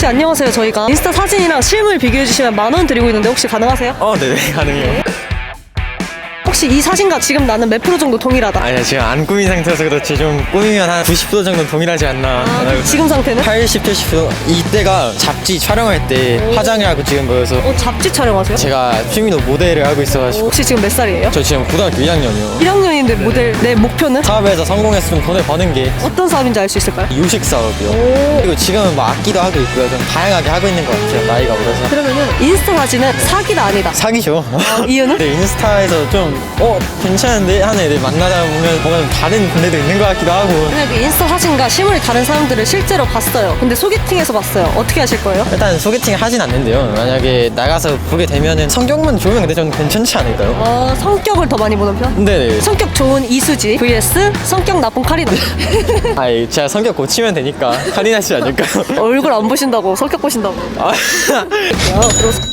혹시 안녕하세요. 저희가 인스타 사진이랑 실물 비교해 주시면 만 원 드리고 있는데 혹시 가능하세요? 어, 네네, 가능해요. 혹시 이 사진과 지금 나는 몇 프로 정도 동일하다? 아니야, 지금 안 꾸민 상태여서 그렇지. 좀 꾸미면 한 90도 정도 동일하지 않나. 아, 그럼 지금 상태는? 80, 70도. 이때가 잡지 촬영할 때 화장하고 지금 보여서 어, 잡지 촬영하세요? 제가 취미로 모델을 하고 있어가지고. 혹시 지금 몇 살이에요? 저 지금 고등학교 1학년이요. 1학년 인데 모델 내 목표는? 사업에서 성공했으면 돈을 버는 게 어떤 사업인지 알 수 있을까요? 유식 사업이요. 오. 그리고 지금은 뭐 악기도 하고 있고요. 좀 다양하게 하고 있는 것 같아요. 나이가 어려서. 그러면은 인스타 사진은 사기다 아니다. 사기죠. 이유는? 네, 인스타에서 좀, 어, 괜찮은데? 하는 애들 만나다 보면 뭔가 좀 다른 분들도 있는 것 같기도 하고. 만약에 그 인스타 사진과 실물이 다른 사람들을 실제로 봤어요. 근데 소개팅에서 봤어요. 어떻게 하실 거예요? 일단 소개팅 하진 않는데요. 만약에 나가서 보게 되면은 성격만 좋으면 근데 좀 괜찮지 않을까요? 어, 성격을 더 많이 보는 편? 네네. 성격 좋은 이수지 vs 성격 나쁜 카리나. 아이, 제가 성격 고치면 되니까. 할인하지 않을까요? 얼굴 안 보신다고 성격 보신다고. 아, 야, 들어서